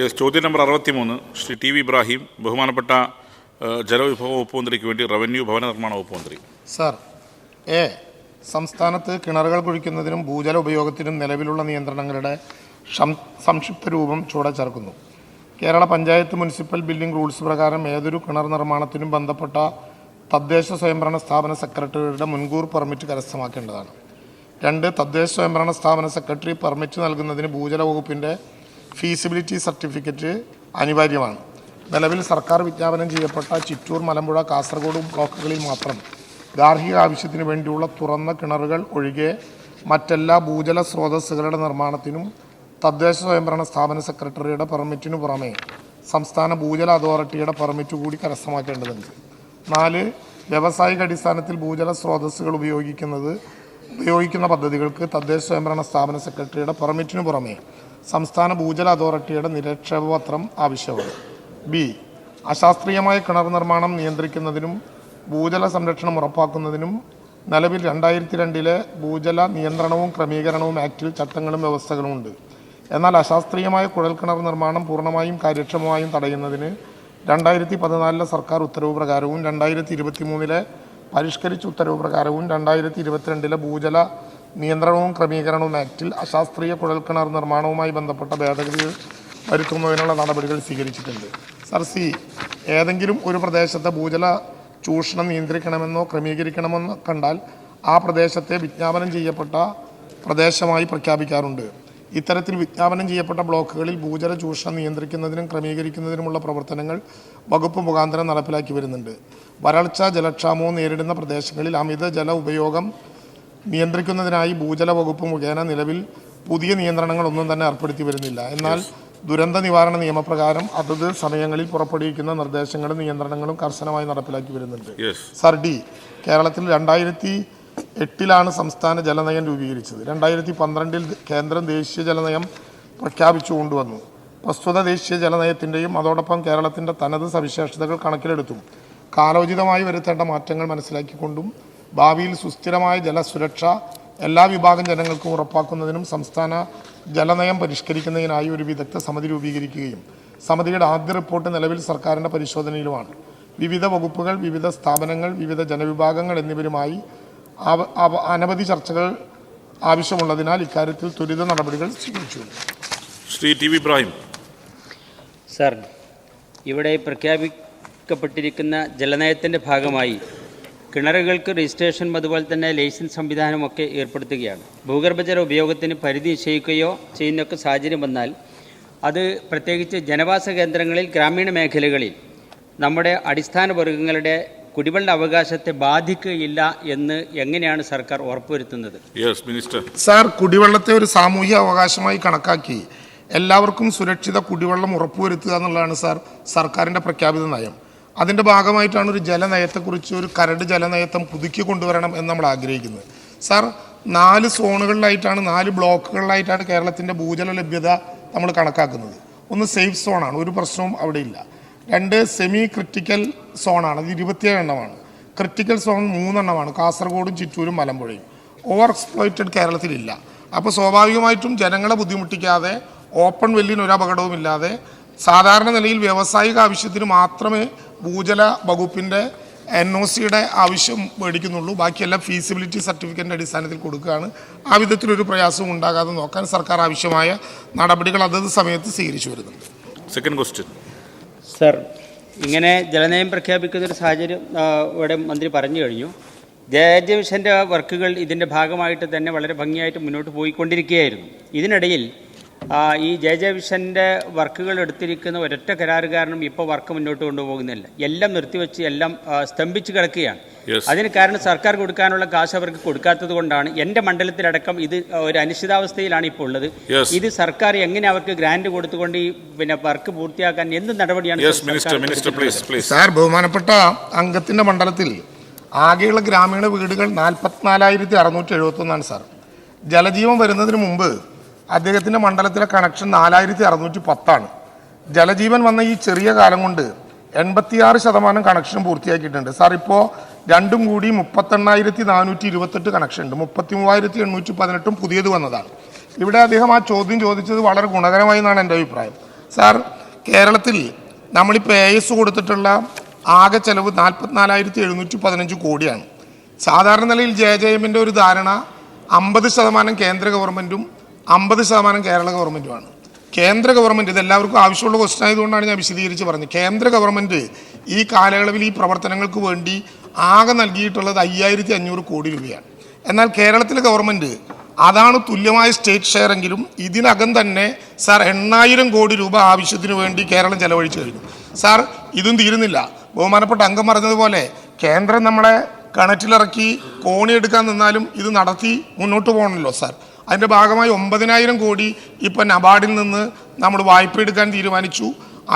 Yes ചോദ്യം number അറുപത്തി മൂന്ന് ശ്രീ ടി വി ഇബ്രാഹിം ബഹുമാനപ്പെട്ട ജലവിഭവ വകുപ്പ് മന്ത്രിക്ക് വേണ്ടി റവന്യൂ ഭവന നിർമ്മാണ വകുപ്പ് മന്ത്രി. സാർ എ സംസ്ഥാനത്ത് കിണറുകൾ കുഴിക്കുന്നതിനും ഭൂജല ഉപയോഗത്തിനും നിലവിലുള്ള നിയന്ത്രണങ്ങളുടെ സംക്ഷിപ്ത രൂപം ചുവടെ ചേർക്കുന്നു. Kerala panchayat municipal building rules പ്രകാരം ഏതൊരു കിണർ നിർമ്മാണത്തിനും ബന്ധപ്പെട്ട തദ്ദേശ സ്വയംഭരണ സ്ഥാപന സെക്രട്ടറിയുടെ മുൻകൂർ പെർമിറ്റ് കരസ്ഥമാക്കേണ്ടതാണ്. രണ്ട് തദ്ദേശ സ്വയംഭരണ സ്ഥാപന സെക്രട്ടറി പെർമിറ്റ് നൽകുന്നതിന് ഭൂജല വകുപ്പിന്റെ ഫീസിബിലിറ്റി സർട്ടിഫിക്കറ്റ് അനിവാര്യമാണ്. നിലവിൽ സർക്കാർ വിജ്ഞാപനം ചെയ്യപ്പെട്ട ചിറ്റൂർ മലമ്പുഴ കാസർഗോഡ് ബ്ലോക്കുകളിൽ മാത്രം ഗാർഹിക ആവശ്യത്തിന് വേണ്ടിയുള്ള തുറന്ന കിണറുകൾ ഒഴികെ മറ്റെല്ലാ ഭൂജല സ്രോതസ്സുകളുടെ നിർമ്മാണത്തിനും തദ്ദേശ സ്വയംഭരണ സ്ഥാപന സെക്രട്ടറിയുടെ പെർമിറ്റിനു പുറമെ സംസ്ഥാന ഭൂജല അതോറിറ്റിയുടെ പെർമിറ്റ് കൂടി കരസ്ഥമാക്കേണ്ടതുണ്ട്. നാല് വ്യാവസായിക അടിസ്ഥാനത്തിൽ ഭൂജല സ്രോതസ്സുകൾ ഉപയോഗിക്കുന്നത് ഉപയോഗിക്കുന്ന പദ്ധതികൾക്ക് തദ്ദേശ സ്വയംഭരണ സ്ഥാപന സെക്രട്ടറിയുടെ പെർമിറ്റിനു പുറമെ സംസ്ഥാന ഭൂജല അതോറിറ്റിയുടെ നിരക്ഷേപത്രം ആവശ്യമാണ്. ബി. അശാസ്ത്രീയമായ കിണർ നിർമ്മാണം നിയന്ത്രിക്കുന്നതിനും ഭൂജല സംരക്ഷണം ഉറപ്പാക്കുന്നതിനും നിലവിൽ രണ്ടായിരത്തി രണ്ടിലെ ഭൂജല നിയന്ത്രണവും ക്രമീകരണവും ആക്റ്റിൽ ചട്ടങ്ങളും വ്യവസ്ഥകളും ഉണ്ട് എന്നാൽ അശാസ്ത്രീയമായ കുഴൽക്കിണർ നിർമ്മാണം പൂർണമായും കാര്യക്ഷമമായും തടയുന്നതിന് രണ്ടായിരത്തി പതിനാലിലെ സർക്കാർ ഉത്തരവ് പ്രകാരവും രണ്ടായിരത്തി ഇരുപത്തി മൂന്നിലെ പരിഷ്കരിച്ച ഉത്തരവ് പ്രകാരവും രണ്ടായിരത്തി ഇരുപത്തിരണ്ടിലെ ഭൂജല നിയന്ത്രണവും ക്രമീകരണവും ആക്ടിൽ അശാസ്ത്രീയ കുഴൽക്കിണർ നിർമ്മാണവുമായി ബന്ധപ്പെട്ട ഭേദഗതികൾ വരുത്തുന്നതിനുള്ള നടപടികൾ സ്വീകരിച്ചിട്ടുണ്ട്. സർ സി ഏതെങ്കിലും ഒരു പ്രദേശത്തെ ഭൂജല ചൂഷണം നിയന്ത്രിക്കണമെന്നോ ക്രമീകരിക്കണമെന്നോ കണ്ടാൽ ആ പ്രദേശത്തെ വിജ്ഞാപനം ചെയ്യപ്പെട്ട പ്രദേശമായി പ്രഖ്യാപിക്കാറുണ്ട്. ഇത്തരത്തിൽ വിജ്ഞാപനം ചെയ്യപ്പെട്ട ബ്ലോക്കുകളിൽ ഭൂജല ചൂഷണം നിയന്ത്രിക്കുന്നതിനും ക്രമീകരിക്കുന്നതിനുമുള്ള പ്രവർത്തനങ്ങൾ വകുപ്പ് മുഖാന്തരം നടപ്പിലാക്കി വരുന്നുണ്ട്. വരൾച്ച ജലക്ഷാമവും നേരിടുന്ന പ്രദേശങ്ങളിൽ അമിത ജല ഉപയോഗം നിയന്ത്രിക്കുന്നതിനായി ഭൂജല വകുപ്പ് മുഖേന നിലവിൽ പുതിയ നിയന്ത്രണങ്ങളൊന്നും തന്നെ ഏർപ്പെടുത്തി വരുന്നില്ല. എന്നാൽ ദുരന്ത നിവാരണ നിയമപ്രകാരം അതത് സമയങ്ങളിൽ പുറപ്പെടുവിക്കുന്ന നിർദ്ദേശങ്ങളും നിയന്ത്രണങ്ങളും കർശനമായി നടപ്പിലാക്കി വരുന്നുണ്ട്. സർ ഡി കേരളത്തിൽ രണ്ടായിരത്തി എട്ടിലാണ് സംസ്ഥാന ജലനയം രൂപീകരിച്ചത്. രണ്ടായിരത്തി പന്ത്രണ്ടിൽ കേന്ദ്രം ദേശീയ ജലനയം പ്രഖ്യാപിച്ചു കൊണ്ടുവന്നു. പ്രസ്തുത ദേശീയ ജലനയത്തിന്റെയും അതോടൊപ്പം കേരളത്തിന്റെ തനത് സവിശേഷതകൾ കണക്കിലെടുത്തും കാലോചിതമായി വരുത്തേണ്ട മാറ്റങ്ങൾ മനസ്സിലാക്കിക്കൊണ്ടും ഭാവിയിൽ സുസ്ഥിരമായ ജലസുരക്ഷ എല്ലാ വിഭാഗം ജനങ്ങൾക്കും ഉറപ്പാക്കുന്നതിനും സംസ്ഥാന ജലനയം പരിഷ്കരിക്കുന്നതിനായി ഒരു വിദഗ്ധ സമിതി രൂപീകരിക്കുകയും സമിതിയുടെ ആദ്യ റിപ്പോർട്ട് നിലവിൽ സർക്കാരിന്റെ പരിശോധനയിലുമാണ്. വിവിധ വകുപ്പുകൾ വിവിധ സ്ഥാപനങ്ങൾ വിവിധ ജനവിഭാഗങ്ങൾ എന്നിവരുമായി അനവധി ചർച്ചകൾ ആവശ്യമുള്ളതിനാൽ ഇക്കാര്യത്തിൽ ത്വരിത നടപടികൾ സ്വീകരിച്ചു. Shri T V Ibrahim. Sir ഇവിടെ പ്രഖ്യാപിക്കപ്പെട്ടിരിക്കുന്ന ജലനയത്തിന്റെ ഭാഗമായി കിണറുകൾക്ക് രജിസ്ട്രേഷനും അതുപോലെ തന്നെ ലൈസൻസ് സംവിധാനമൊക്കെ ഏർപ്പെടുത്തുകയാണ്. ഭൂഗർഭജല ഉപയോഗത്തിന് പരിധി നിശ്ചയിക്കുകയോ ചെയ്യുന്നൊക്കെ സാഹചര്യം വന്നാൽ അത് പ്രത്യേകിച്ച് ജനവാസ കേന്ദ്രങ്ങളിൽ ഗ്രാമീണ മേഖലകളിൽ നമ്മുടെ അടിസ്ഥാന വർഗങ്ങളുടെ കുടിവെള്ള അവകാശത്തെ ബാധിക്കുകയില്ല എന്ന് എങ്ങനെയാണ് സർക്കാർ ഉറപ്പുവരുത്തുന്നത്? യെസ് മിനിസ്റ്റർ സാർ കുടിവെള്ളത്തെ ഒരു സാമൂഹ്യ അവകാശമായി കണക്കാക്കി എല്ലാവർക്കും സുരക്ഷിത കുടിവെള്ളം ഉറപ്പുവരുത്തുക എന്നുള്ളതാണ് സാർ സർക്കാരിന്റെ പ്രഖ്യാപിത നയം. അതിന്റെ ഭാഗമായിട്ടാണ് ഒരു ജലനയത്തെക്കുറിച്ച് ഒരു കരട് ജലനയത്തം പുതുക്കി കൊണ്ടുവരണം എന്ന് നമ്മൾ ആഗ്രഹിക്കുന്നത്. സാർ നാല് സോണുകളിലായിട്ടാണ് നാല് ബ്ലോക്കുകളിലായിട്ടാണ് കേരളത്തിന്റെ ഭൂജല ലഭ്യത നമ്മൾ കണക്കാക്കുന്നത്. ഒന്ന് സേഫ് സോണാണ് ഒരു പ്രശ്നവും അവിടെ ഇല്ല രണ്ട് സെമി ക്രിട്ടിക്കൽ സോണാണ് അത് ഇരുപത്തിയേഴ് എണ്ണമാണ്. ക്രിട്ടിക്കൽ സോൺ മൂന്നെണ്ണമാണ് കാസർഗോഡും ചിറ്റൂരും മലമ്പുഴയും. Over exploited കേരളത്തിലില്ല. അപ്പോൾ സ്വാഭാവികമായിട്ടും ജനങ്ങളെ ബുദ്ധിമുട്ടിക്കാതെ ഓപ്പൺ വെല്ലിന് ഒരു അപകടവും ഇല്ലാതെ സാധാരണ നിലയിൽ വ്യാവസായിക ആവശ്യത്തിന് മാത്രമേ ഭൂജല വകുപ്പിന്റെ എൻ ഒ സിയുടെ ആവശ്യം മേടിക്കുന്നുള്ളൂ. ബാക്കിയെല്ലാം ഫീസിബിലിറ്റി സർട്ടിഫിക്കറ്റിന്റെ അടിസ്ഥാനത്തിൽ കൊടുക്കുകയാണ്. ആ വിധത്തിലൊരു പ്രയാസവും ഉണ്ടാകാതെ നോക്കാൻ സർക്കാർ ആവശ്യമായ നടപടികൾ അതത് സമയത്ത് സ്വീകരിച്ചു വരുന്നുണ്ട്. സെക്കൻഡ് ക്വസ്റ്റ്യൻ സർ ഇങ്ങനെ ജലനയം പ്രഖ്യാപിക്കുന്ന ഒരു സാഹചര്യം ഇവിടെ മന്ത്രി പറഞ്ഞു കഴിഞ്ഞു. ജയ മിഷന്റെ വർക്കുകൾ ഇതിന്റെ ഭാഗമായിട്ട് തന്നെ വളരെ ഭംഗിയായിട്ട് മുന്നോട്ട് പോയിക്കൊണ്ടിരിക്കുകയായിരുന്നു. ഇതിനിടയിൽ ഈ ജയ ജയ വിഷന്റെ വർക്കുകൾ എടുത്തിരിക്കുന്ന ഒരൊറ്റ കാരണം ഇപ്പോൾ വർക്ക് മുന്നോട്ട് കൊണ്ടുപോകുന്നില്ല. എല്ലാം നിർത്തിവെച്ച് എല്ലാം സ്തംഭിച്ച് കിടക്കുകയാണ്. അതിന് കാരണം സർക്കാർ കൊടുക്കാനുള്ള കാശ് അവർക്ക് കൊടുക്കാത്തത് കൊണ്ടാണ്. എന്റെ മണ്ഡലത്തിലടക്കം ഇത് ഒരു അനിശ്ചിതാവസ്ഥയിലാണ് ഇപ്പോൾ ഉള്ളത്. ഇത് സർക്കാർ എങ്ങനെ അവർക്ക് ഗ്രാന്റ് കൊടുത്തുകൊണ്ട് ഈ പിന്നെ വർക്ക് പൂർത്തിയാക്കാൻ എന്ത് നടപടിയാണ് സാർ ബഹുമാനപ്പെട്ട അംഗത്തിന്റെ മണ്ഡലത്തിൽ ആകെയുള്ള ഗ്രാമീണ വീടുകൾ നാൽപ്പത്തിനാലായിരത്തി അറുന്നൂറ്റി എഴുപത്തൊന്നാണ് സാർ ജലജീവൻ വരുന്നതിന് മുമ്പ് അദ്ദേഹത്തിന്റെ മണ്ഡലത്തിലെ കണക്ഷൻ നാലായിരത്തി അറുന്നൂറ്റി പത്താണ് ജലജീവൻ വന്ന ഈ ചെറിയ കാലം കൊണ്ട് എൺപത്തിയാറ് ശതമാനം കണക്ഷൻ പൂർത്തിയാക്കിയിട്ടുണ്ട്. സാർ ഇപ്പോൾ രണ്ടും കൂടി മുപ്പത്തെണ്ണായിരത്തി നാനൂറ്റി ഇരുപത്തെട്ട് കണക്ഷൻ ഉണ്ട്. മുപ്പത്തി മൂവായിരത്തി എണ്ണൂറ്റി പതിനെട്ടും പുതിയത് വന്നതാണ്. ഇവിടെ അദ്ദേഹം ആ ചോദ്യം ചോദിച്ചത് വളരെ ഗുണകരമായി എന്നാണ് എന്റെ അഭിപ്രായം. സാർ കേരളത്തിൽ നമ്മളിപ്പോൾ എ എസ് കൊടുത്തിട്ടുള്ള ആകെ ചെലവ് നാൽപ്പത്തിനാലായിരത്തി എഴുന്നൂറ്റി പതിനഞ്ച് കോടിയാണ്. സാധാരണ നിലയിൽ ജെ ജെ എമ്മിന്റെ ഒരു ധാരണ അമ്പത് ശതമാനം കേന്ദ്ര ഗവൺമെന്റും അമ്പത് ശതമാനം കേരള ഗവൺമെന്റുമാണ് കേന്ദ്ര ഗവൺമെന്റ് ഇതെല്ലാവർക്കും ആവശ്യമുള്ള ക്വസ്റ്റൻ ആയതുകൊണ്ടാണ് ഞാൻ വിശദീകരിച്ച് പറഞ്ഞത്. കേന്ദ്ര ഗവൺമെന്റ് ഈ കാലയളവിൽ ഈ പ്രവർത്തനങ്ങൾക്ക് വേണ്ടി ആകെ നൽകിയിട്ടുള്ളത് അയ്യായിരത്തി അഞ്ഞൂറ് കോടി രൂപയാണ്. എന്നാൽ കേരളത്തിലെ ഗവൺമെന്റ് അതാണ് തുല്യമായ സ്റ്റേറ്റ് ഷെയർ എങ്കിലും ഇതിനകം തന്നെ സാർ എണ്ണായിരം കോടി രൂപ ആവശ്യത്തിന് വേണ്ടി കേരളം ചെലവഴിച്ചു കഴിഞ്ഞു. സാർ ഇതും തീരുന്നില്ല. ബഹുമാനപ്പെട്ട അംഗം പറഞ്ഞതുപോലെ കേന്ദ്രം നമ്മളെ കിണറ്റിലിറക്കി കോണി എടുക്കാൻ നിന്നാലും ഇത് നടത്തി മുന്നോട്ട് പോകണമല്ലോ സാർ. അതിന്റെ ഭാഗമായി ഒമ്പതിനായിരം കോടി ഇപ്പം നബാർഡിൽ നിന്ന് നമ്മൾ വായ്പ എടുക്കാൻ തീരുമാനിച്ചു.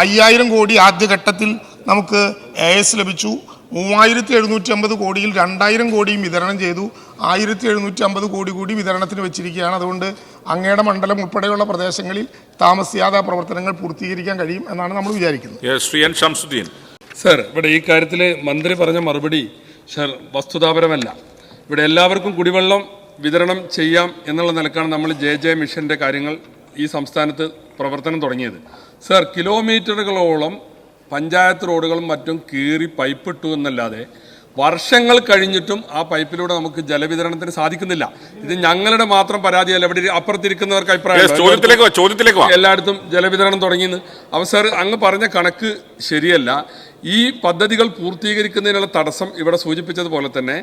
അയ്യായിരം കോടി ആദ്യഘട്ടത്തിൽ നമുക്ക് എ എസ് ലഭിച്ചു. മൂവായിരത്തി എഴുന്നൂറ്റി അമ്പത് കോടിയിൽ രണ്ടായിരം കോടിയും വിതരണം ചെയ്തു. ആയിരത്തി എഴുന്നൂറ്റി അമ്പത് കോടി കൂടി വിതരണത്തിന് വെച്ചിരിക്കുകയാണ്. അതുകൊണ്ട് അങ്ങയുടെ മണ്ഡലം ഉൾപ്പെടെയുള്ള പ്രദേശങ്ങളിൽ താമസിയാതെ ആ പ്രവർത്തനങ്ങൾ പൂർത്തീകരിക്കാൻ കഴിയും എന്നാണ് നമ്മൾ വിചാരിക്കുന്നത്. Yes Shri N Shamsuddin sir ഇവിടെ ഈ കാര്യത്തിൽ മന്ത്രി പറഞ്ഞ മറുപടി സർ വസ്തുതാപരമല്ല. ഇവിടെ എല്ലാവർക്കും കുടിവെള്ളം വിതരണം ചെയ്യാം എന്നുള്ള നിലക്കാണ് നമ്മൾ ജെ ജെ മിഷന്റെ കാര്യങ്ങൾ ഈ സംസ്ഥാനത്ത് പ്രവർത്തനം തുടങ്ങിയത്. സർ കിലോമീറ്ററുകളോളം പഞ്ചായത്ത് റോഡുകളും മറ്റും കീറി പൈപ്പിട്ടു എന്നല്ലാതെ വർഷങ്ങൾ കഴിഞ്ഞിട്ടും ആ പൈപ്പിലൂടെ നമുക്ക് ജലവിതരണത്തിന് സാധിക്കുന്നില്ല. ഇത് ഞങ്ങളുടെ മാത്രം പരാതിയല്ല. ഇവിടെ അപ്പുറത്തിരിക്കുന്നവർക്ക് അഭിപ്രായം എല്ലായിടത്തും ജലവിതരണം തുടങ്ങിയെന്ന്. അവസർ അങ്ങ് പറഞ്ഞ കണക്ക് ശരിയല്ല. ഈ പദ്ധതികൾ പൂർത്തീകരിക്കുന്നതിനുള്ള തടസ്സം ഇവിടെ സൂചിപ്പിച്ചതുപോലെ തന്നെ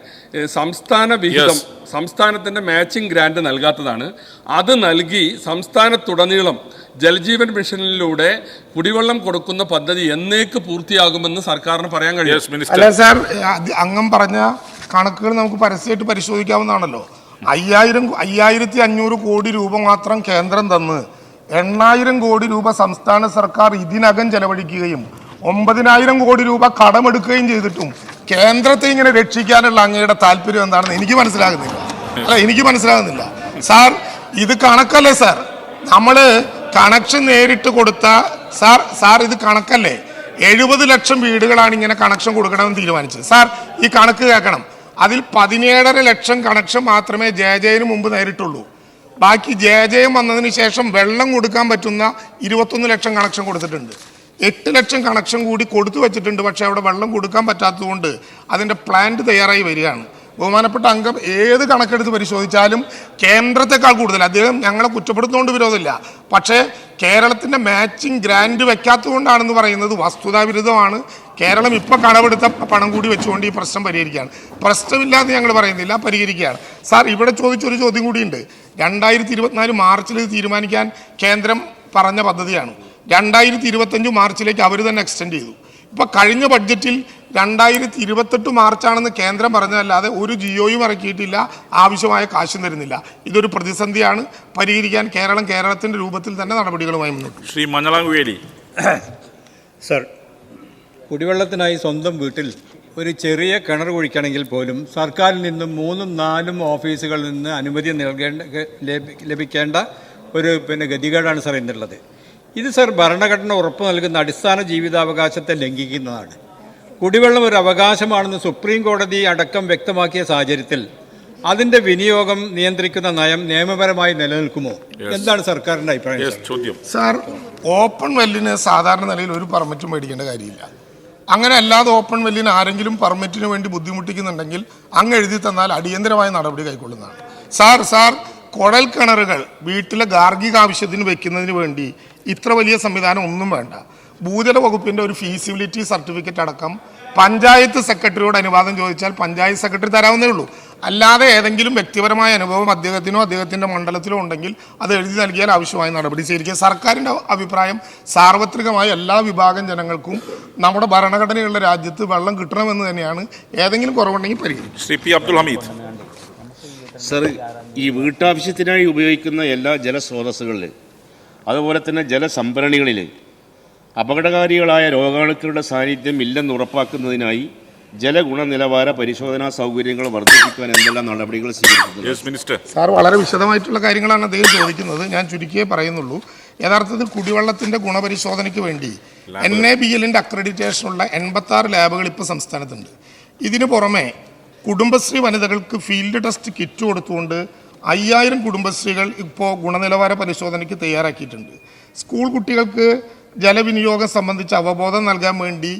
സംസ്ഥാന വിഹിതം സംസ്ഥാനത്തിന്റെ മാച്ചിങ് ഗ്രാന്റ് നൽകാത്തതാണ്. അത് നൽകി സംസ്ഥാനത്തുടനീളം ജൽജീവൻ മിഷനിലൂടെ കുടിവെള്ളം കൊടുക്കുന്ന പദ്ധതി എന്നേക്ക് പൂർത്തിയാകുമെന്ന് സർക്കാരിന് പറയാൻ കഴിയും. അല്ല സാർ അംഗം അങ്ങം പറഞ്ഞ കണക്കുകൾ നമുക്ക് പരസ്യമായിട്ട് പരിശോധിക്കാവുന്നതാണല്ലോ. അയ്യായിരം അയ്യായിരത്തി അഞ്ഞൂറ് കോടി രൂപ മാത്രം കേന്ദ്രം തന്ന് എണ്ണായിരം കോടി രൂപ സംസ്ഥാന സർക്കാർ ഇതിനകം ചെലവഴിക്കുകയും ഒമ്പതിനായിരം കോടി രൂപ കടമെടുക്കുകയും ചെയ്തിട്ടും കേന്ദ്രത്തെ ഇങ്ങനെ രക്ഷിക്കാനുള്ള അങ്ങയുടെ താല്പര്യം എന്താണെന്ന് എനിക്ക് മനസ്സിലാകുന്നില്ല. അല്ല എനിക്ക് മനസ്സിലാകുന്നില്ല. സാർ ഇത് കണക്കല്ലേ സാർ നമ്മൾ കണക്ഷൻ നേരിട്ട് കൊടുത്ത സാർ സാർ ഇത് കണക്കല്ലേ? എഴുപത് ലക്ഷം വീടുകളാണ് ഇങ്ങനെ കണക്ഷൻ കൊടുക്കണമെന്ന് തീരുമാനിച്ചത്. സാർ ഈ കണക്ക് കേൾക്കണം. അതിൽ പതിനേഴര ലക്ഷം കണക്ഷൻ മാത്രമേ ജെ ജെയിന് മുമ്പ് നേരിട്ടുള്ളൂ. ബാക്കി ജെ ജയം വന്നതിന് ശേഷം വെള്ളം കൊടുക്കാൻ പറ്റുന്ന ഇരുപത്തൊന്ന് ലക്ഷം കണക്ഷൻ കൊടുത്തിട്ടുണ്ട്. എട്ട് ലക്ഷം കണക്ഷൻ കൂടി കൊടുത്തു വെച്ചിട്ടുണ്ട്. പക്ഷേ അവിടെ വെള്ളം കൊടുക്കാൻ പറ്റാത്തതുകൊണ്ട് അതിന്റെ പ്ലാന്റ് തയ്യാറായി വരികയാണ്. ബഹുമാനപ്പെട്ട അംഗം ഏത് കണക്കെടുത്ത് പരിശോധിച്ചാലും കേന്ദ്രത്തെക്കാൾ കൂടുതൽ. അദ്ദേഹം ഞങ്ങളെ കുറ്റപ്പെടുത്തുന്നതുകൊണ്ട് വിരോധമില്ല. പക്ഷേ കേരളത്തിന്റെ മാച്ചിങ് ഗ്രാൻഡ് വെക്കാത്തതുകൊണ്ടാണെന്ന് പറയുന്നത് വസ്തുതാവിരുദ്ധമാണ്. കേരളം ഇപ്പോൾ കടമെടുത്ത പണം കൂടി വെച്ചുകൊണ്ട് ഈ പ്രശ്നം പരിഹരിക്കുകയാണ്. പ്രശ്നമില്ലാന്ന് ഞങ്ങൾ പറയുന്നില്ല പരിഹരിക്കുകയാണ്. സാർ ഇവിടെ ചോദിച്ചൊരു ചോദ്യം കൂടിയുണ്ട്. രണ്ടായിരത്തി ഇരുപത്തിനാല് മാർച്ചിൽ ഇത് തീരുമാനിക്കാൻ കേന്ദ്രം പറഞ്ഞ പദ്ധതിയാണ്. രണ്ടായിരത്തി ഇരുപത്തഞ്ച് മാർച്ചിലേക്ക് അവർ തന്നെ എക്സ്റ്റെൻഡ് ചെയ്തു. ഇപ്പൊ കഴിഞ്ഞ ബഡ്ജറ്റിൽ രണ്ടായിരത്തി ഇരുപത്തെട്ട് മാർച്ചാണെന്ന് കേന്ദ്രം പറഞ്ഞതല്ലാതെ ഒരു ജിയോയും ഇറക്കിയിട്ടില്ല ആവശ്യമായ കാശും തരുന്നില്ല. ഇതൊരു പ്രതിസന്ധിയാണ്. പരിഹരിക്കാൻ കേരളം കേരളത്തിന്റെ രൂപത്തിൽ തന്നെ നടപടികളുമായി മുന്നോട്ട്. ശ്രീ മഞ്ഞളാങ്കുവേലി സർ കുടിവെള്ളത്തിനായി സ്വന്തം വീട്ടിൽ ഒരു ചെറിയ കിണർ കുഴിക്കണമെങ്കിൽ പോലും സർക്കാരിൽ നിന്നും മൂന്നും നാലും ഓഫീസുകളിൽ നിന്ന് അനുമതി നൽകേണ്ട ലഭിക്കേണ്ട ഒരു പിന്നെ ഗതികേടാണ് സർ ഇന്നുള്ളത് ഇത് സർ ഭരണഘടന ഉറപ്പു നൽകുന്ന അടിസ്ഥാന ജീവിതാവകാശത്തെ ലംഘിക്കുന്നതാണ്. കുടിവെള്ളം ഒരു അവകാശമാണെന്ന് സുപ്രീം കോടതി അടക്കം വ്യക്തമാക്കിയ സാഹചര്യത്തിൽ അതിന്റെ വിനിയോഗം നിയന്ത്രിക്കുന്ന നയം നിയമപരമായി നിലനിൽക്കുമോ? എന്താണ് സർക്കാരിന്റെ അഭിപ്രായം ചോദ്യം. സാർ ഓപ്പൺ വെല്ലിന് സാധാരണ നിലയിൽ ഒരു പെർമിറ്റും മേടിക്കേണ്ട കാര്യമില്ല. അങ്ങനെ അല്ലാതെ ഓപ്പൺ വെല്ലിന് ആരെങ്കിലും പെർമിറ്റിന് വേണ്ടി ബുദ്ധിമുട്ടിക്കുന്നുണ്ടെങ്കിൽ അങ്ങ് എഴുതി തന്നാൽ അടിയന്തരമായ നടപടി കൈക്കൊള്ളുന്നതാണ്. സാർ സാർ കുഴൽ കിണറുകൾ വീട്ടിലെ ഗാർഹിക ആവശ്യത്തിന് വെക്കുന്നതിന് വേണ്ടി ഇത്ര വലിയ സംവിധാനം ഒന്നും വേണ്ട. ഭൂജല വകുപ്പിന്റെ ഒരു ഫീസിബിലിറ്റി സർട്ടിഫിക്കറ്റ് അടക്കം പഞ്ചായത്ത് സെക്രട്ടറിയോട് അനുവാദം ചോദിച്ചാൽ പഞ്ചായത്ത് സെക്രട്ടറി തരാവുന്നേ ഉള്ളൂ. അല്ലാതെ ഏതെങ്കിലും വ്യക്തിപരമായ അനുഭവം അദ്ദേഹത്തിനോ അദ്ദേഹത്തിന്റെ മണ്ഡലത്തിലോ ഉണ്ടെങ്കിൽ അത് എഴുതി നൽകിയാൽ ആവശ്യമായ നടപടി സ്വീകരിക്കുക. സർക്കാരിന്റെ അഭിപ്രായം സാർവത്രികമായ എല്ലാ വിഭാഗം ജനങ്ങൾക്കും നമ്മുടെ ഭരണഘടനയുള്ള രാജ്യത്ത് വെള്ളം കിട്ടണമെന്ന് തന്നെയാണ് ഏതെങ്കിലും കുറവുണ്ടെങ്കിൽ പരിഹരിക്കും ശ്രീ പി അബ്ദുൽ ഹമീദ്. സർ ഈ വീട്ടാവശ്യത്തിനായി ഉപയോഗിക്കുന്ന എല്ലാ ജലസ്രോതസ്സുകളിൽ അതുപോലെ തന്നെ ജലസംഭരണികളിൽ അപകടകാരികളായ രോഗാണുക്കളുടെ സാന്നിധ്യം ഇല്ലെന്ന് ഉറപ്പാക്കുന്നതിനായി ജലഗുണനിലവാര പരിശോധനാ സൗകര്യങ്ങൾ വർദ്ധിപ്പിക്കാൻ എന്തെല്ലാം നടപടികൾ സ്വീകരിക്കുന്നു യെസ് മിനിസ്റ്റർ സാർ വളരെ വിശദമായിട്ടുള്ള കാര്യങ്ങളാണ് അദ്ദേഹം ചോദിക്കുന്നത്. ഞാൻ ചുരുക്കിയേ പറയുന്നുള്ളൂ. യഥാർത്ഥത്തിൽ കുടിവെള്ളത്തിന്റെ ഗുണപരിശോധനയ്ക്ക് വേണ്ടി എൻ എ ബി എല്ലിന്റെ അക്രഡിറ്റേഷനുള്ള എൺപത്തി ആറ് ലാബുകൾ ഇപ്പോൾ സംസ്ഥാനത്തുണ്ട്. ഇതിനു പുറമെ കുടുംബശ്രീ വനിതകൾക്ക് ഫീൽഡ് ടെസ്റ്റ് കിറ്റ് കൊടുത്തുകൊണ്ട് അയ്യായിരം കുടുംബശ്രീകൾ ഇപ്പോൾ ഗുണനിലവാര പരിശോധനയ്ക്ക് തയ്യാറാക്കിയിട്ടുണ്ട്. സ്കൂൾ കുട്ടികൾക്ക് ജലവിനിയോഗം സംബന്ധിച്ച് അവബോധം നൽകാൻ വേണ്ടി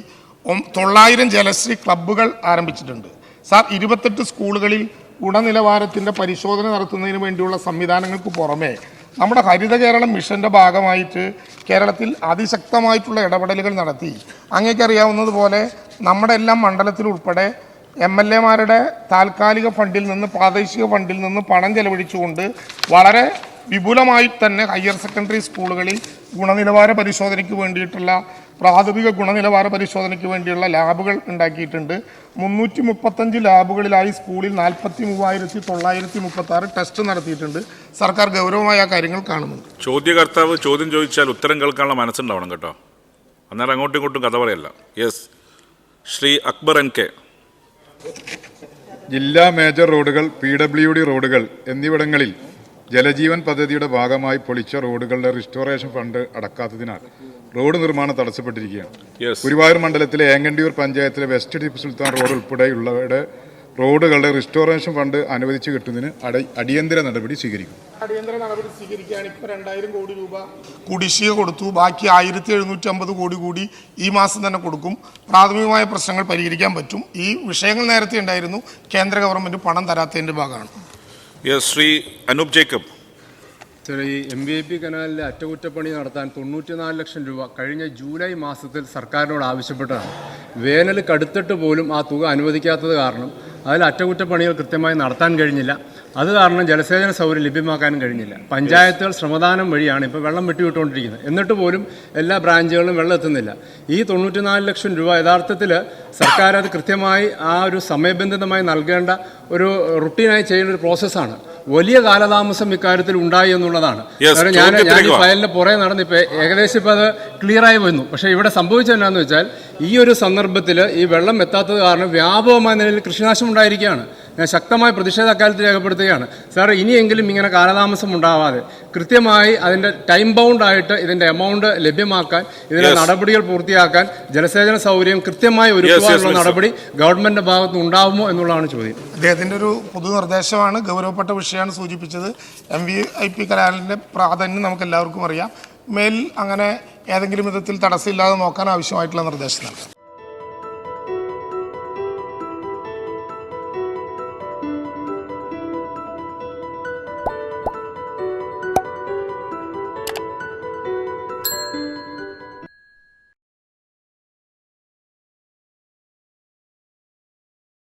തൊള്ളായിരം ജലശ്രീ ക്ലബ്ബുകൾ ആരംഭിച്ചിട്ടുണ്ട്. സാർ ഇരുപത്തെട്ട് സ്കൂളുകളിൽ ഗുണനിലവാരത്തിന്റെ പരിശോധന നടത്തുന്നതിന് വേണ്ടിയുള്ള സംവിധാനങ്ങൾക്ക് പുറമെ നമ്മുടെ ഹരിത കേരളം മിഷന്റെ ഭാഗമായിട്ട് കേരളത്തിൽ അതിശക്തമായിട്ടുള്ള ഇടപെടലുകൾ നടത്തി. അങ്ങേക്കറിയാവുന്നതുപോലെ നമ്മുടെ എല്ലാം മണ്ഡലത്തിൽ ഉൾപ്പെടെ എം എൽ എമാരുടെ താൽക്കാലിക ഫണ്ടിൽ നിന്ന് പ്രാദേശിക ഫണ്ടിൽ നിന്ന് പണം ചെലവഴിച്ചുകൊണ്ട് വളരെ വിപുലമായി തന്നെ ഹയർ സെക്കൻഡറി സ്കൂളുകളിൽ ഗുണനിലവാര പരിശോധനയ്ക്ക് വേണ്ടിയിട്ടുള്ള പ്രാഥമിക ഗുണനിലവാര പരിശോധനയ്ക്ക് വേണ്ടിയുള്ള ലാബുകൾ ഉണ്ടാക്കിയിട്ടുണ്ട്. മുന്നൂറ്റി മുപ്പത്തഞ്ച് ലാബുകളിലായി സ്കൂളിൽ നാൽപ്പത്തി മൂവായിരത്തി തൊള്ളായിരത്തി മുപ്പത്തി ആറ് ടെസ്റ്റ് നടത്തിയിട്ടുണ്ട്. സർക്കാർ ഗൗരവമായ കാര്യങ്ങൾ കാണുന്നുണ്ട്. ചോദ്യകർത്താവ് ചോദ്യം ചോദിച്ചാൽ ഉത്തരം കേൾക്കാനുള്ള മനസ്സുണ്ടാവണം കേട്ടോ. അന്നേരം അങ്ങോട്ടും ഇങ്ങോട്ടും കഥ പറയല്ല. Yes. Shri Akbar N K. ജില്ലാ മേജർ റോഡുകൾ പി ഡബ്ല്യു ഡി റോഡുകൾ എന്നിവിടങ്ങളിൽ ജലജീവൻ പദ്ധതിയുടെ ഭാഗമായി പൊളിച്ച റോഡുകളുടെ റിസ്റ്റോറേഷൻ ഫണ്ട് അടക്കാത്തതിനാൽ റോഡ് നിർമ്മാണം തടസ്സപ്പെട്ടിരിക്കുകയാണ്. ഗുരുവായൂർ മണ്ഡലത്തിലെ ഏങ്ങണ്ടിയൂർ പഞ്ചായത്തിലെ വെസ്റ്റ് ടിപ്പു സുൽത്താൻ റോഡ് ഉൾപ്പെടെയുള്ളവയുടെ റോഡുകളുടെ റിസ്റ്റോറേഷൻ ഫണ്ട് അനുവദിച്ചു കിട്ടുന്നതിന് അടിയന്തര നടപടി സ്വീകരിക്കും. അടിയന്തര നടപടി സ്വീകരിക്കാൻ ഇപ്പോൾ രണ്ടായിരം കോടി രൂപ. കുടിശ്ശിക കൊടുത്തു. ബാക്കി ആയിരത്തി എഴുന്നൂറ്റി അമ്പത് കോടി കൂടി ഈ മാസം തന്നെ കൊടുക്കും. പ്രാഥമികമായ പ്രശ്നങ്ങൾ പരിഹരിക്കാൻ പറ്റും. ഈ വിഷയങ്ങൾ നേരത്തെ ഉണ്ടായിരുന്നു. കേന്ദ്ര ഗവൺമെന്റ് പണം തരാത്തതിന്റെ ഭാഗമാണ്. യെസ് ശ്രീ അനൂപ് ജേക്കബ്. ഈ എം വി ഐ പി കനാലിലെ അറ്റകുറ്റപ്പണി നടത്താൻ തൊണ്ണൂറ്റിനാല് ലക്ഷം രൂപ കഴിഞ്ഞ ജൂലൈ മാസത്തിൽ സർക്കാരിനോട് ആവശ്യപ്പെട്ടതാണ്. വേനൽ കടുത്തിട്ട് പോലും ആ തുക അനുവദിക്കാത്തത് കാരണം അതിൽ അറ്റകുറ്റപ്പണികൾ കൃത്യമായി നടത്താൻ കഴിഞ്ഞില്ല. അത് കാരണം ജലസേചന സൗകര്യം ലഭ്യമാക്കാനും കഴിഞ്ഞില്ല. പഞ്ചായത്തുകൾ ശ്രമദാനം വഴിയാണ് ഇപ്പോൾ വെള്ളം വെട്ടിവിട്ടുകൊണ്ടിരിക്കുന്നത്. എന്നിട്ട് പോലും എല്ലാ ബ്രാഞ്ചുകളിലും വെള്ളം എത്തുന്നില്ല. ഈ തൊണ്ണൂറ്റിനാല് ലക്ഷം രൂപ യഥാർത്ഥത്തിൽ സർക്കാർ അത് കൃത്യമായി ആ ഒരു സമയബന്ധിതമായി നൽകേണ്ട ഒരു റുട്ടീനായി ചെയ്യുന്ന ഒരു പ്രോസസ്സാണ്. വലിയ കാലതാമസം ഇക്കാര്യത്തിൽ ഉണ്ടായി എന്നുള്ളതാണ്. കാരണം ഞാൻ ഞാൻ ഈ. ഫയലിന്റെ പുറകെ നടന്ന് ഇപ്പൊ ഏകദേശം ഇപ്പൊ അത് ക്ലിയർ ആയി വന്നു. പക്ഷെ ഇവിടെ സംഭവിച്ചത് എന്താണെന്ന് വെച്ചാൽ ഈ ഒരു സന്ദർഭത്തിൽ ഈ വെള്ളം എത്താത്തത് കാരണം വ്യാപകമായ നിലയിൽ കൃഷിനാശം ഉണ്ടായിരിക്കുകയാണ്. ഞാൻ ശക്തമായ പ്രതിഷേധ അക്കാലത്ത് രേഖപ്പെടുത്തുകയാണ്. സാർ ഇനിയെങ്കിലും ഇങ്ങനെ കാലതാമസം ഉണ്ടാവാതെ കൃത്യമായി അതിന്റെ ടൈം ബൗണ്ടായിട്ട് ഇതിന്റെ ഇതിന്റെ എമൗണ്ട് ലഭ്യമാക്കാൻ ഇതിന്റെ നടപടികൾ പൂർത്തിയാക്കാൻ ജലസേചന സൗകര്യം കൃത്യമായി ഒരുക്കുവാനുള്ള. നടപടി ഗവൺമെന്റിന്റെ ഭാഗത്ത് ഉണ്ടാകുമോ ഉണ്ടാവുമോ എന്നുള്ളതാണ് ചോദ്യം. അദ്ദേഹത്തിന്റെ ഒരു പൊതു നിർദ്ദേശമാണ് ഗൗരവപ്പെട്ട വിഷയമാണ് സൂചിപ്പിച്ചത്. എം വി ഐ പി കലാലിന്റെ പ്രാധാന്യം നമുക്ക് എല്ലാവർക്കും അറിയാം. മേൽ അങ്ങനെ ഏതെങ്കിലും വിധത്തിൽ തടസ്സമില്ലാതെ നോക്കാൻ ആവശ്യമായിട്ടുള്ള നിർദ്ദേശം നൽകാം.